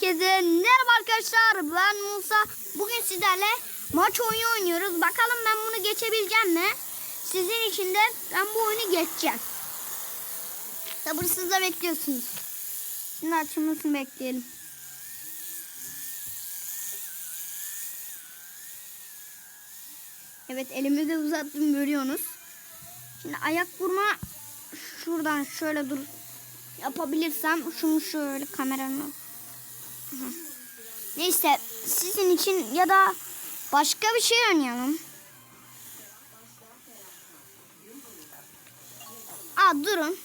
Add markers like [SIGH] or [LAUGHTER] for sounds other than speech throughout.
Herkese merhaba arkadaşlar ben Musa. Bugün sizlerle maç oyunu oynuyoruz. Bakalım ben bunu geçebileceğim mi? Sizin için de ben bu oyunu geçeceğim. Sabırsızla bekliyorsunuz. Şimdi açılmasını bekleyelim. Evet elimi de uzattım görüyorsunuz. Şimdi ayak vurma şuradan şöyle dur yapabilirsem şunu şöyle kameranın. Neyse sizin için ya da başka bir şey oynayalım. Aa durun.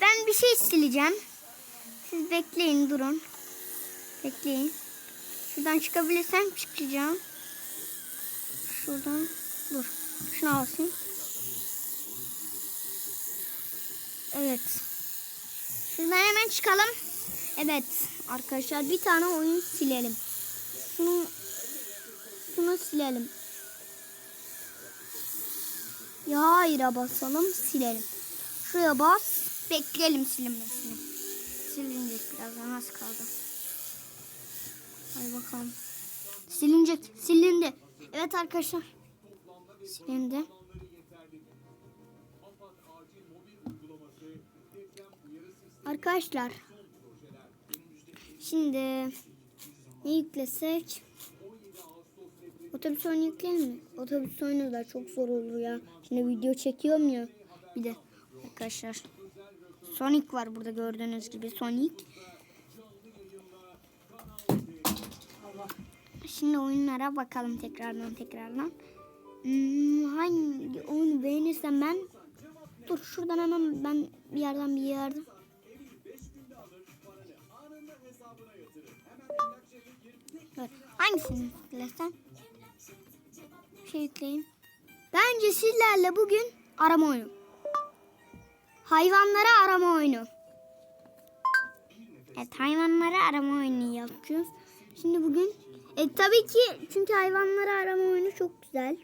Ben bir şey sileceğim. Siz bekleyin durun. Bekleyin. Şuradan çıkabilirsem çıkacağım. Şuradan dur. Şunu alsın. Evet. Şuradan hemen çıkalım. Evet arkadaşlar bir tane oyun silelim. Şunu şunu silelim. Ya hayır'a basalım silelim. Şuraya bas bekleyelim silinmesini. Silinecek birazdan az kaldı. Hadi bakalım. Silinecek silindi. Evet arkadaşlar. Silindi. Arkadaşlar Şimdi ne yüklesek? Otobüs oyunu yükleyelim mi? Otobüs oyunu da çok zor olur ya. Şimdi video çekiyorum ya. Bir de arkadaşlar. Sonic var burada gördüğünüz gibi Sonic. Şimdi oyunlara bakalım tekrardan tekrardan. Hmm, hangi oyunu beğenirsem ben Dur şuradan hemen ben bir yerden bir yerden Hangisini yüklesem? Şey yükleyeyim. Bence sizlerle bugün arama oyunu. Hayvanları arama oyunu. Evet hayvanları arama oyunu yapacağız. Şimdi bugün e, tabii ki çünkü hayvanları arama oyunu çok güzel.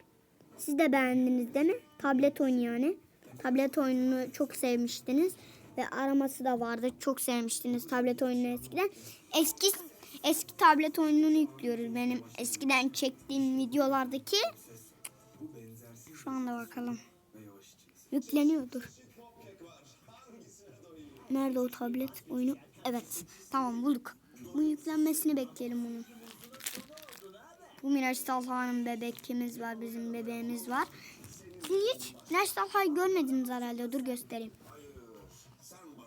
Siz de beğendiniz değil mi? Tablet oyunu yani. Tablet oyununu çok sevmiştiniz. Ve araması da vardı. Çok sevmiştiniz tablet oyununu eskiden. Eski eski tablet oyununu yüklüyoruz. Benim eskiden çektiğim videolardaki. Şu anda bakalım. Yükleniyordur. Nerede o tablet oyunu? Evet. Tamam bulduk. Bu yüklenmesini bekleyelim bunu. Bu Miraç Talha'nın bebekimiz var. Bizim bebeğimiz var. Siz hiç Miraç Talha'yı görmediniz herhalde. Dur göstereyim.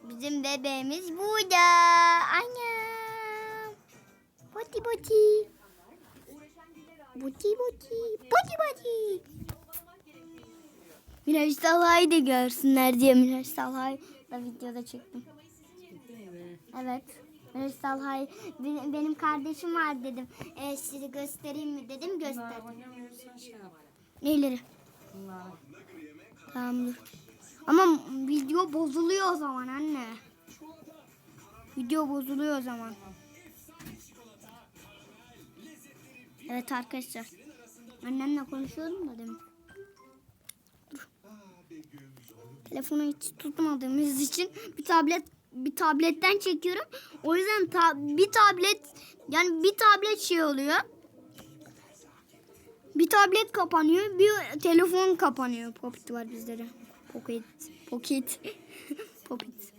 Bizim bebeğimiz burada. Annem. Boti boti. Boti boti. Boti boti. Miraç Talha'yı da görsünler diye Miraç Talha'yı da videoda çektim. Evet. Miraç Talha'yı benim, kardeşim var dedim. E, sizi göstereyim mi dedim gösterdim. Neyleri? Tamam dur. Ama video bozuluyor o zaman anne. Video bozuluyor o zaman. Evet arkadaşlar. Annemle konuşuyordum da demin. Dur. Telefonu hiç tutmadığımız için bir tablet bir tabletten çekiyorum. O yüzden ta, bir tablet yani bir tablet şey oluyor. Bir tablet kapanıyor, bir telefon kapanıyor. Pocket var bizde de. Pocket, pocket, [LAUGHS] pocket.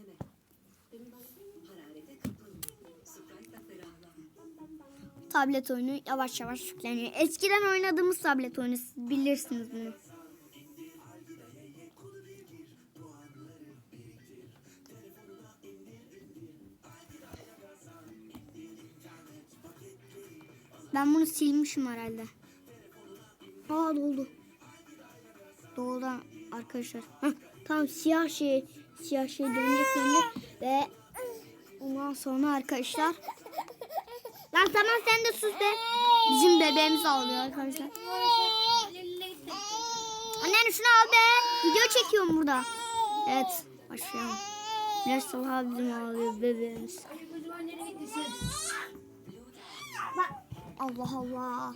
Tablet oyunu yavaş yavaş yükleniyor. Eskiden oynadığımız tablet oyunu bilirsiniz bunu. Ben bunu silmişim herhalde. Aa doldu. Doldu arkadaşlar. Heh, tamam siyah şey siyah şey dönecek dönecek ve ondan sonra arkadaşlar. Lan tamam sen de sus be. Bizim bebeğimiz ağlıyor arkadaşlar. Anne şunu al be. Video çekiyorum burada. Evet başlayalım. Sonra bizim ağlıyor bebeğimiz. Allah Allah.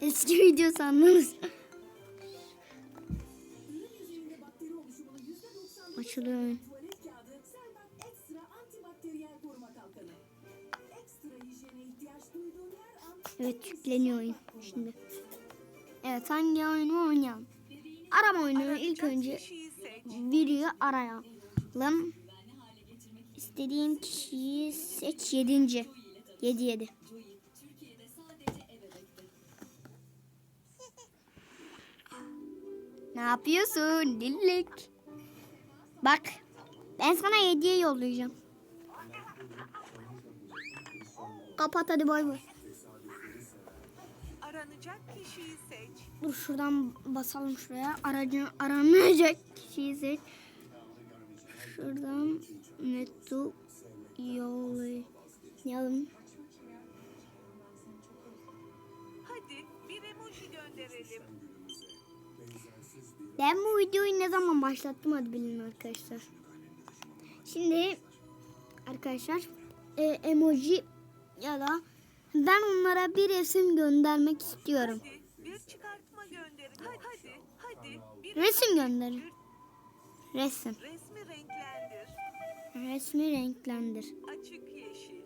Eski video sandınız. Açılıyor. Evet yükleniyor oyun şimdi. Evet hangi oyunu oynayalım? Arama oyunu ilk önce videoyu arayalım. İstediğim kişiyi seç yedinci. Yedi yedi. Ne yapıyorsun dillik? Bak ben sana hediye yollayacağım. Kapat hadi bay bay. Aranacak kişiyi seç. Dur şuradan basalım şuraya. Aracı aranacak kişiyi seç. Şuradan mektup yollayalım. Hadi bir emoji gönderelim. Ben bu videoyu ne zaman başlattım hadi bilin arkadaşlar. Şimdi arkadaşlar e, emoji ya da ben onlara bir resim göndermek istiyorum. Hadi bir çıkartma gönderin. Hadi hadi hadi bir Resim gönderin. Resim. resmi renklendir. Resmi renklendir. Açık yeşil.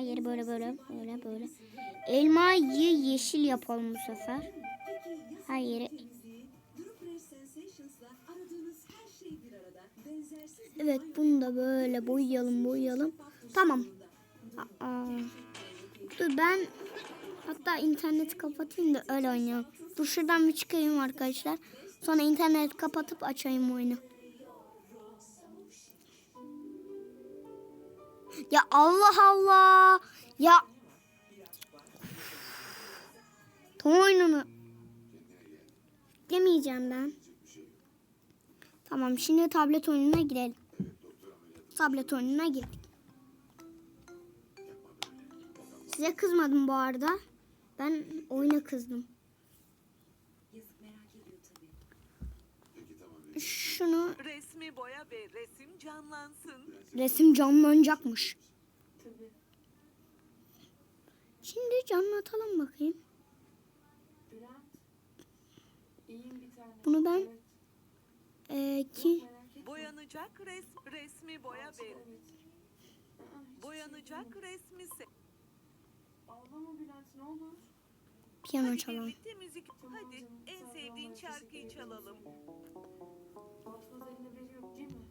Yeri böyle böyle böyle böyle. Elmayı yeşil yapalım bu sefer. Her yeri. Evet bunu da böyle boyayalım boyayalım. Tamam. Aa, dur ben hatta interneti kapatayım da öyle oynayalım. Dur şuradan bir çıkayım arkadaşlar. Sonra interneti kapatıp açayım oyunu. Ya Allah Allah. Ya. Tam oyununu. Demeyeceğim ben. Tamam şimdi tablet oyununa girelim. Tablet oyununa girdik. Size kızmadım bu arada. Ben oyuna kızdım. Şunu Resmi boya ve resim canlansın. resim canlanacakmış. Şimdi canlatalım bakayım. Bunu ben eee ki Boyanacak res, resmi boya ve boyanacak resmi seç. Ağlama Bülent ne olur. piyano Hadi çalalım. birlikte müzik. Hadi en sevdiğin şarkıyı çalalım. Fatma Zeynep'e haberi yok değil mi?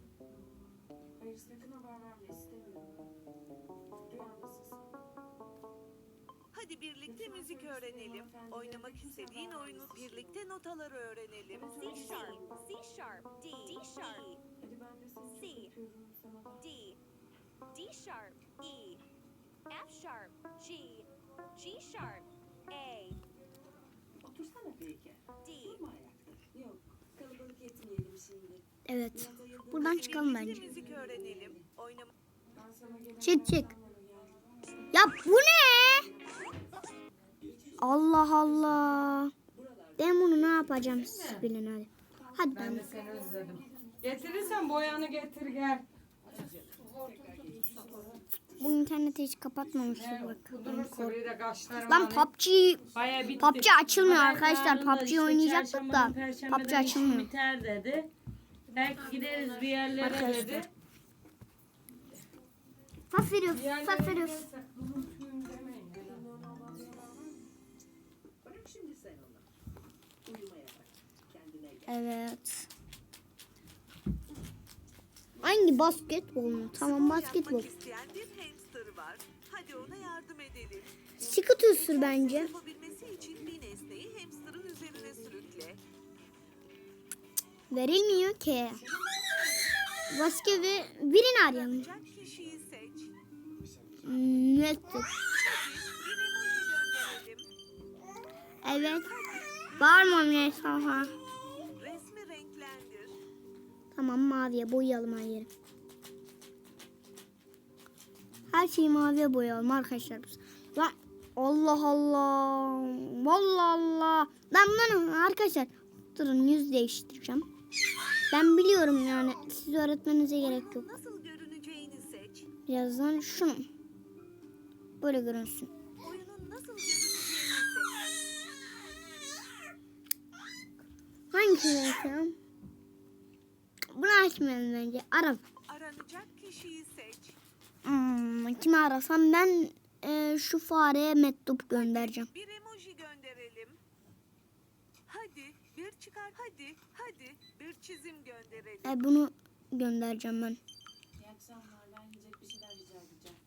Hayır sakın haber verme istemiyorum. Rüyandasın. Hadi birlikte müzik öğrenelim. Oynamak istediğin oyunu birlikte notaları öğrenelim. C sharp, C sharp, D, D sharp, C. D, D sharp, E, F sharp, G, G sharp, A, Otursana. D. Durma ayakta. Yok. Kalabalık etmeyelim şimdi. Evet. Buradan çıkalım bence. müzik öğrenelim. Oynamak Çık çık. Ya bu ne? Allah Allah. Ben bunu ne yapacağım siz bilin hadi. Hadi Ben ben. de seni özledim. Getirirsen boyanı getir gel. Bu interneti hiç kapatmamışız bak. De kaşlarım Lan PUBG Baya bitti. PUBG açılmıyor Haber arkadaşlar. da PUBG işte oynayacaktık da perşembeden PUBG açılmıyor. Biter dedi. Belki gideriz bir yerlere Arkadaşlar. dedi. Veriyoruz. Sas veriyoruz. Evet. Hangi basketbol mu? Tamam basketbol. var. Hadi ona yardım edelim. Scooter bence. Verilmiyor ki. Başka bir birini arayalım. Gönderelim. Evet. Bağırmam ya ha. Tamam maviye boyayalım her yeri. Her şeyi maviye boyayalım arkadaşlar. biz. Lan Allah Allah. Vallahi Allah. Ben bunu arkadaşlar durun yüz değiştireceğim. Ben biliyorum yani siz öğretmenize gerek yok. Nasıl görüneceğini seç. Birazdan şunu. Böyle görünsün. Oyunun nasıl görüneceğini seç. Hangisini açalım? Bunu açmayalım bence. Arap. Aranacak kişiyi seç. Hmm, kimi arasam ben e, şu fareye mektup göndereceğim. Bir emoji gönderelim. Hadi bir çıkar. Hadi hadi bir çizim gönderelim. E, bunu göndereceğim ben. İyi akşamlar. Ben yiyecek bir şeyler rica edeceğim.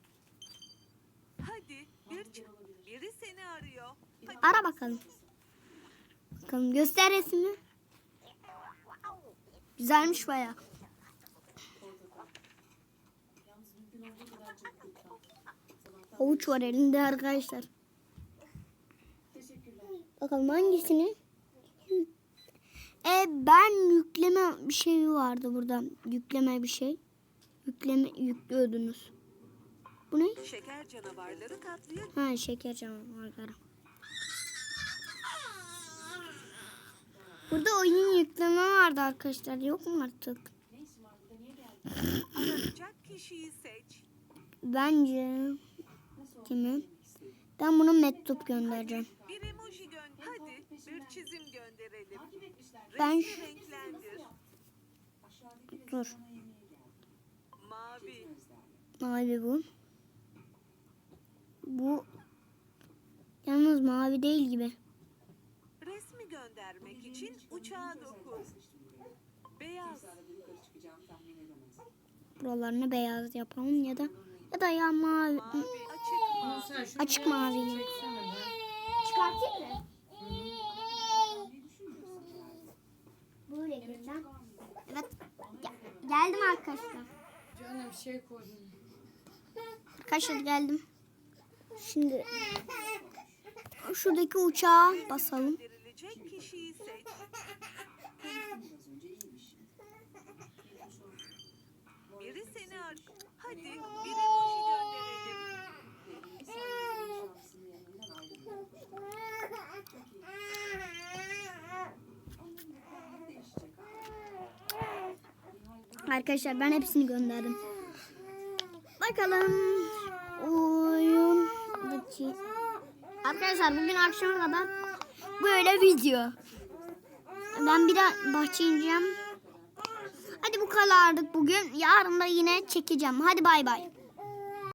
Hadi bir çık. Biri seni arıyor. Hadi. Ara bakalım. Bakalım göster resmini. Güzelmiş baya. Havuç var elinde arkadaşlar. Bakalım hangisini? E ben yükleme bir şey vardı burada. Yükleme bir şey. Yükleme yüklüyordunuz. Bu ne? Şeker canavarları katlıyor. Ha şeker canavarları. Burada oyun yükleme vardı arkadaşlar. Yok mu artık? Aranacak kişiyi seç. Bence kimi? Ben bunu mektup göndereceğim. Bir emoji gönder. Hadi bir çizim gönderelim. Ben şu- dur. Mavi. Mavi bu. Bu yalnız mavi değil gibi. Göndermek için uçağa dokun. Beyaz. Buralarını beyaz yapalım ya da ya da ya mavi. Mavi. Açık mavi. sen şunu Açık biraz mavi. çeksene be. Çıkartayım mı? Böyle gireceğim. Evet. Ge- geldim arkadaşlar. Canım şey koydum. Arkadaşlar geldim. Şimdi şuradaki uçağa basalım. Gönderilecek kişiyi seç. Biri seni ar. Hadi bir emoji gönderelim. Arkadaşlar ben hepsini gönderdim. Bakalım oyun Arkadaşlar bugün akşama kadar böyle video. Ben bir de bahçe ineceğim. Hadi bu kadardık bugün. Yarın da yine çekeceğim. Hadi bay bay.